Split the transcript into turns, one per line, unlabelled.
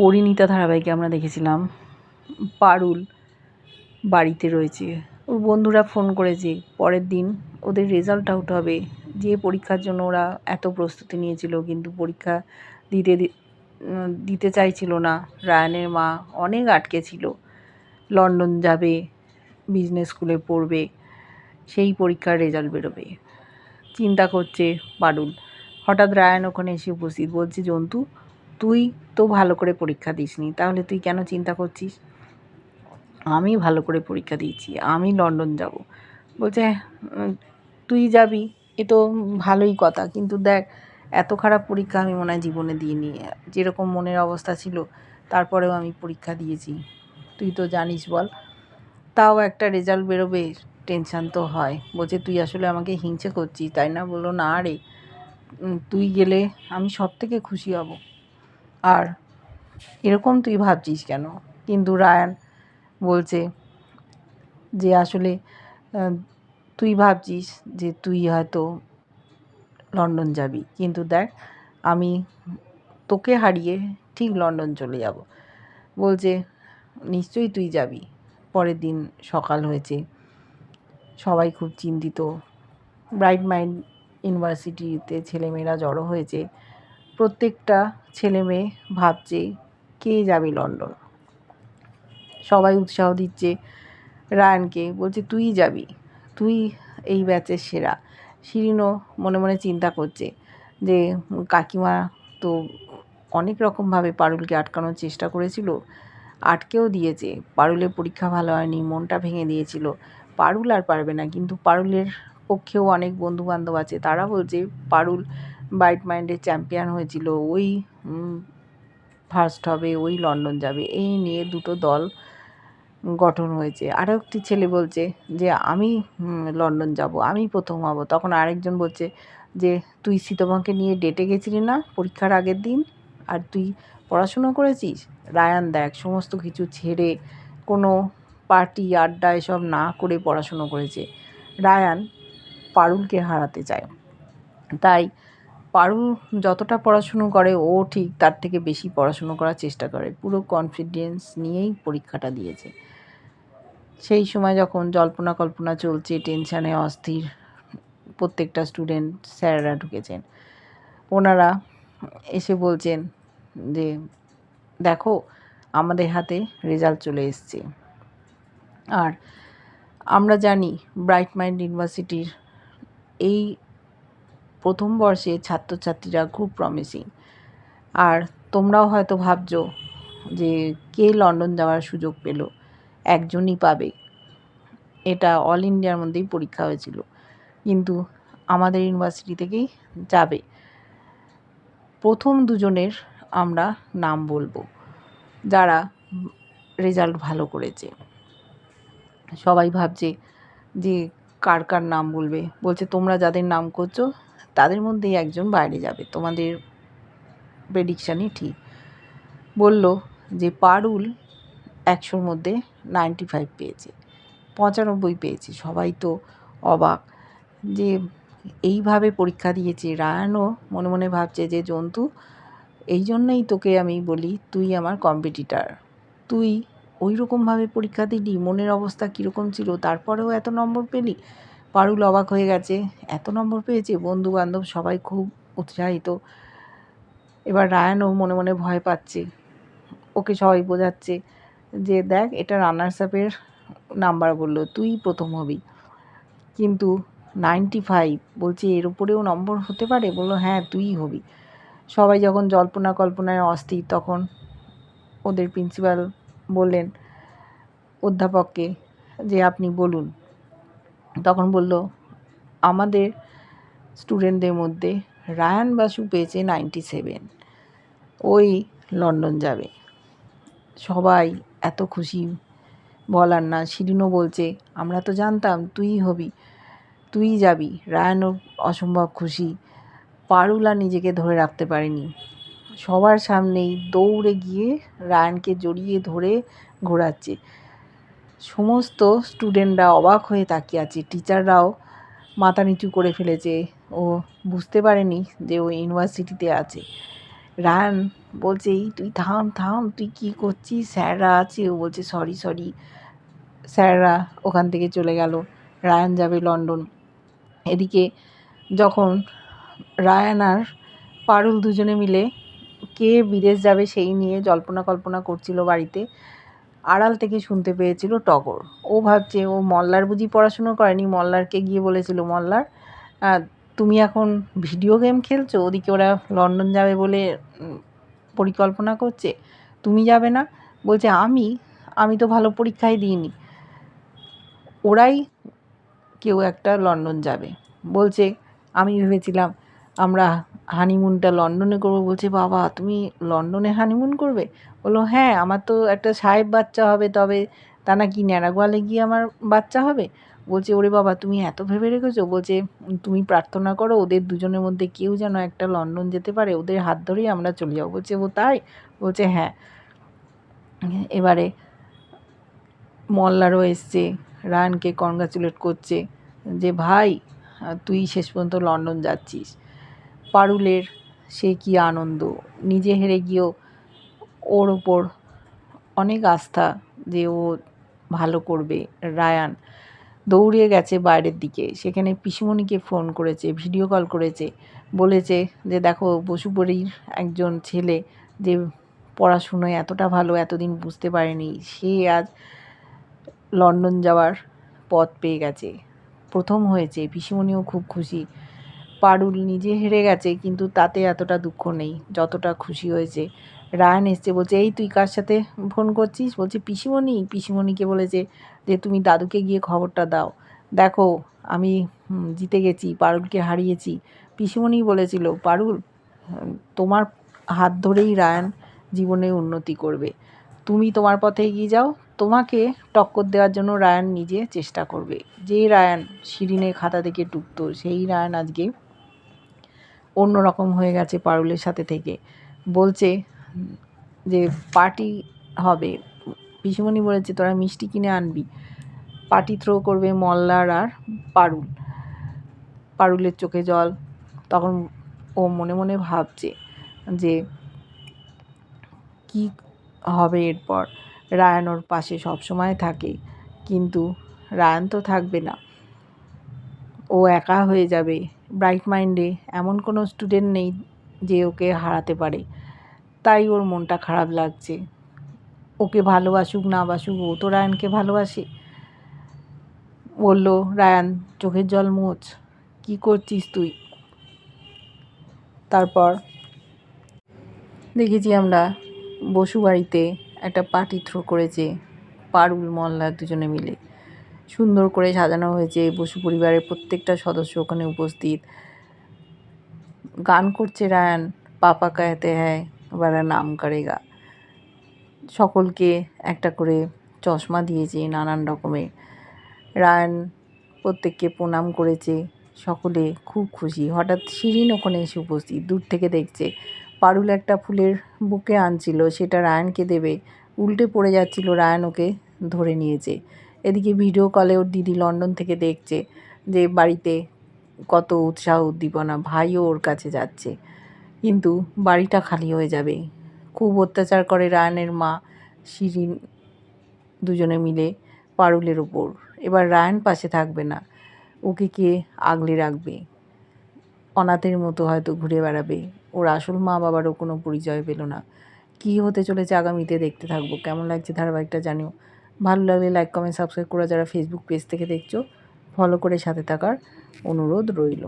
পরিণীতা ধারাবাহিকে আমরা দেখেছিলাম। পারুল বাড়িতে রয়েছে। ওর বন্ধুরা ফোন করেছে, পরের দিন ওদের রেজাল্ট আউট হবে। যে পরীক্ষার জন্য ওরা এত প্রস্তুতি নিয়েছিল, কিন্তু পরীক্ষা দিতে দিতে চাইছিল না। রায়ানের মা অনেক আটকে ছিল। লন্ডন যাবে বিজনেস স্কুলে পড়বে, সেই পরীক্ষার রেজাল্ট বেরোবে। চিন্তা করছে পারুল। হঠাৎ রায়ান ওখানে এসে উপস্থিত। বলছে, জন্তু তুই তো ভালো করে পরীক্ষা দিসনি, তাহলে তুই কেন চিন্তা করছিস? আমি ভালো করে পরীক্ষা দিয়েছি, আমি লন্ডন যাব। বলছে তুই যাবি, এ তো ভালোই কথা, কিন্তু দেখ, এত খারাপ পরীক্ষা আমি মনে হয় জীবনে দিইনি। যেরকম মনের অবস্থা ছিল, তারপরেও আমি পরীক্ষা দিয়েছি। তুই তো জানিস বল, তাও একটা রেজাল্ট বেরোবে, টেনশান তো হয়। বলছে, তুই আসলে আমাকে হিংসে করছিস, তাই না? বলল, না রে তুই গেলে আমি সব থেকে খুশি হব। আর এরকম তুই ভাবছিস কেন? কিন্তু রায়ান বলছে যে আসলে তুই ভাবছিস যে তুই হয়তো লন্ডন যাবি। কিন্তু দেখ, আমি তোকে হারিয়ে ঠিক লন্ডন চলে যাব। বলছে, নিশ্চয়ই তুই যাবি। পরের দিন সকাল হয়েছে। সবাই খুব চিন্তিত। ব্রাইট মাইন্ড ইউনিভার্সিটিতে ছেলেমেয়েরা জড়ো হয়েছে। প্রত্যেকটা ছেলে মেয়ে ভাবছে, কে যাবে লন্ডন? সবাই উৎসাহ দিচ্ছে রায়ানকে, বলছে, তুই যাবি, তুই এই ব্যাচের সেরা। শিরিনও মনে মনে চিন্তা করছে যে, কাকিমা তো অনেক রকমভাবে পারুলকে আটকানোর চেষ্টা করেছিল, আটকেও দিয়েছে। পারুলের পরীক্ষা ভালো হয়নি, মনটা ভেঙে দিয়েছিল। পারুল আর পারবে না, কিন্তু পারুলের পক্ষেও অনেক বন্ধু বান্ধব আছে। তারা বলছে, পারুল বাইট মাইন্ডের চ্যাম্পিয়ন হয়েছিল, ওই ফার্স্ট হবে, ওই লন্ডন যাবে, এই নিয়ে দুটো দল গঠন হয়েছে। আরও একটি ছেলে বলছে যে, আমি লন্ডন যাব, আমি প্রথম হব। তখন আরেকজন বলছে যে, তুই সীতমাকে নিয়ে ডেটে গেছিলি না পরীক্ষার আগের দিন? আর তুই পড়াশুনো করেছিস? রায়ান দেখ, সমস্ত কিছু ছেড়ে কোনো পার্টি, আড্ডা এসব না করে পড়াশুনো করেছে। রায়ান পারুলকে হারাতে চায়। তাই পারুল যতটা পড়াশুনো করে, ও ঠিক তার থেকে বেশি পড়াশুনো করার চেষ্টা করে। পুরো কনফিডেন্স নিয়েই পরীক্ষাটা দিয়েছে। সেই সময় যখন জল্পনা কল্পনা চলছে টেনশানে অস্থির, প্রত্যেকটা স্টুডেন্ট স্যাররা ঢুকেছেন। ওনারা এসে বলছেন যে, দেখো, আমাদের হাতে রেজাল্ট চলে এসছে। আর আমরা জানি ব্রাইট মাইন্ড ইউনিভার্সিটির এই প্রথম বর্ষে ছাত্রছাত্রীরা খুব প্রমিসিং আর তোমরাও হয়তো ভাবছ যে কে লন্ডন যাওয়ার সুযোগ পেল? একজনই পাবে। এটা অল ইন্ডিয়ার মধ্যেই পরীক্ষা হয়েছিল। কিন্তু আমাদের ইউনিভার্সিটি থেকেই যাবে। প্রথম দুজনের আমরা নাম বলব, যারা রেজাল্ট ভালো করেছে। সবাই ভাবছে যে কার কার নাম বলবে? বলছে, তোমরা যাদের নাম করছ তাদের মধ্যেই একজন বাইরে যাবে। তোমাদের প্রেডিকশানই ঠিক। বলল যে পারুল একশোর মধ্যে নাইনটি ফাইভ পেয়েছে, পঁচানব্বই পেয়েছে। সবাই তো অবাক যে এইভাবে পরীক্ষা দিয়েছে। রায়ানও মনে মনে ভাবছে যে, জন্তু, এই জন্যই তোকে আমি বলি, তুই আমার কম্পিটিটার তুই ওই রকমভাবে পরীক্ষা দিলি, মনের অবস্থা কীরকম ছিল, তারপরেও এত নম্বর পেলি? পারুল অবাক হয়ে গেছে। এত নম্বর পেয়েছে বন্ধু বান্ধব সবাই খুব উৎসাহিত। এবার রায়ানও মনে মনে ভয় পাচ্ছে। ওকে সবাই বোঝাচ্ছে যে, দেখ, এটা রানার্স আপের নাম্বার বলল, তুই প্রথম হবি। কিন্তু নাইনটি ফাইভ বলছে, এর উপরেও নম্বর হতে পারে? বলল হ্যাঁ তুই হবি। সবাই যখন জল্পনা কল্পনায় অস্থির, তখন ওদের প্রিন্সিপাল বললেন অধ্যাপককে যে, আপনি বলুন। তখন বলল, আমাদের স্টুডেন্টদের মধ্যে রায়ান বাসু পেয়েছে নাইনটি সেভেন ওই লন্ডন যাবে। সবাই এত খুশি। বলার না, শিরিনও বলছে, আমরা তো জানতাম তুই হবি, তুই যাবি। রায়ানও অসম্ভব খুশি। পারুলা নিজেকে ধরে রাখতে পারেনি। সবার সামনেই দৌড়ে গিয়ে রায়ানকে জড়িয়ে ধরে ঘোরাচ্ছে। সমস্ত স্টুডেন্টরা অবাক হয়ে তাকিয়ে আছে। টিচাররাও মাথা নিচু করে ফেলেছে। ও বুঝতে পারেনি যে ও ইউনিভার্সিটিতে আছে। রায়ান বলছে, এই তুই থাম থাম, তুই কী করছিস? স্যাররা আছে। ও বলছে সরি সরি স্যাররা ওখান থেকে চলে গেল। রায়ান যাবে লন্ডন। এদিকে যখন রায়ান আর পারুল দুজনে মিলে কে বিদেশ যাবে সেই নিয়ে জল্পনা কল্পনা করছিল বাড়িতে। আড়াল থেকে শুনতে পেয়েছিল টগর। ও ভাবছে, ও মল্লার বুঝি পড়াশুনো করেনি, মল্লারকে গিয়ে বলেছিল, মল্লার তুমি এখন ভিডিও গেম খেলছো? ওদিকে ওরা লন্ডন যাবে বলে পরিকল্পনা করছে। তুমি যাবে না? বলছে, আমি? আমি তো ভালো পরীক্ষাই দিইনি। ওরাই কেউ একটা লন্ডন যাবে। বলছে, আমি ভেবেছিলাম আমরা হানিমুনটা লন্ডনে করব বলছে, বাবা, তুমি লন্ডনে হানিমুন করবে? বলল হ্যাঁ আমার তো একটা সাহেব বাচ্চা হবে, তবে তা নাকি ন্যাড়াগোয়ালে গিয়ে আমার বাচ্চা হবে? বলছে, ওরে বাবা, তুমি এত ভেবে রেখেছো? বলছে, তুমি প্রার্থনা করো, ওদের দুজনের মধ্যে কেউ যেন একটা লন্ডন যেতে পারে, ওদের হাত ধরেই আমরা চলে যাব। বলছে, ও তাই? বলছে হ্যাঁ। এবারে মল্লারও এসছে, রায়ানকে কনগ্রাচুলেট করছে যে, ভাই, তুই শেষ পর্যন্ত লন্ডন যাচ্ছিস। পারুলের সে কি আনন্দ। নিজে হেরে গিয়েও ওর ওপর অনেক আস্থা যে ও ভালো করবে। রায়ান দৌড়িয়ে গেছে বাইরের দিকে। সেখানে পিসিমণিকে ফোন করেছে, ভিডিও কল করেছে। বলেছে যে, দেখো বসুপরির একজন ছেলে যে পড়াশুনোয় এতটা ভালো এতদিন বুঝতে পারেনি, সে আজ লন্ডন যাওয়ার পথ পেয়ে গেছে। প্রথম হয়েছে। পিসিমণিও খুব খুশি। পারুল নিজে হেরে গেছে, কিন্তু তাতে এতটা দুঃখ নেই, যতটা খুশি হয়েছে। রায়ান এসছে, বলছে, এই তুই কার সাথে ফোন করছিস? বলছে, পিসিমণি। পিসিমণিকে বলেছে যে, তুমি দাদুকে গিয়ে খবরটা দাও। দেখো, আমি জিতে গেছি, পারুলকে হারিয়েছি। পিসিমণি বলেছিল, পারুল, তোমার হাত ধরেই রায়ান জীবনে উন্নতি করবে। তুমি তোমার পথে এগিয়ে যাও। তোমাকে টক্কর দেওয়ার জন্য রায়ান নিজে চেষ্টা করবে। যে রায়ান শিরিনে খাতা থেকে টুকতো, সেই রায়ান আজকে অন্যরকম হয়ে গেছে পারুলের সাথে থেকে। বলছে যে, পার্টি হবে। পিসিমণি বলেছে, তোরা মিষ্টি কিনে আনবি। পার্টি থ্রো করবে মল্লার আর পারুল। পারুলের চোখে জল। তখন ও মনে মনে ভাবছে যে, কি হবে এরপর? রায়ান ওর পাশে সবসময় থাকে, কিন্তু রায়ান তো থাকবে না। ও একা হয়ে যাবে। ব্রাইট মাইন্ডে এমন কোনো স্টুডেন্ট নেই যে ওকে হারাতে পারে। তাই ওর মনটা খারাপ লাগছে। ওকে ভালোবাসুক না বাসুক, ও তো রায়ানকে ভালোবাসে। বলল, রায়ান, চোখের জল মোচ কী করছিস তুই? তারপর, দেখেছি আমরা বসু বাড়িতে একটা পার্টি থ্রো করেছে পারুল, মল্লা দুজনে মিলে। সুন্দর করে সাজানো হয়েছে বসু পরিবারের প্রত্যেকটা সদস্য ওখানে উপস্থিত। গান করছে রায়ান, পাপা কাহতে হ্যায় বারা নাম করেগা সকলকে একটা করে চশমা দিয়েছে নানান রকমের। রায়ান প্রত্যেককে প্রণাম করেছে, সকলে খুব খুশি। হঠাৎ শিরিন ওখানে এসে উপস্থিত, দূর থেকে দেখছে। পারুল একটা ফুলের বুকে আনছিল, সেটা রায়ানকে দেবে। উল্টে পড়ে যাচ্ছিল, রায়ান ওকে ধরে নিয়েছে। এদিকে ভিডিও কলে ওর দিদি লন্ডন থেকে দেখছে যে বাড়িতে কত উৎসাহ উদ্দীপনা, ভাইও ওর কাছে যাচ্ছে। কিন্তু বাড়িটা খালি হয়ে যাবে। খুব অত্যাচার করে রায়ানের মা, শিরিন দুজনে মিলে পারুলের ওপর এবার রায়ান পাশে থাকবে না। ওকে কে আগলে রাখবে? অনাথের মতো হয়তো ঘুরে বেড়াবে। ওর আসল মা বাবারও কোনো পরিচয় পেল না। কী হতে চলেছে আগামীতে দেখতে থাকব। কেমন লাগছে ধারাবাহিকটা জানিও। ভালো লাগলে লাইক কমেন্ট সাবস্ক্রাইব করে যারা ফেসবুক পেজ থেকে দেখছ ফলো করে সাথে থাকার অনুরোধ রইল।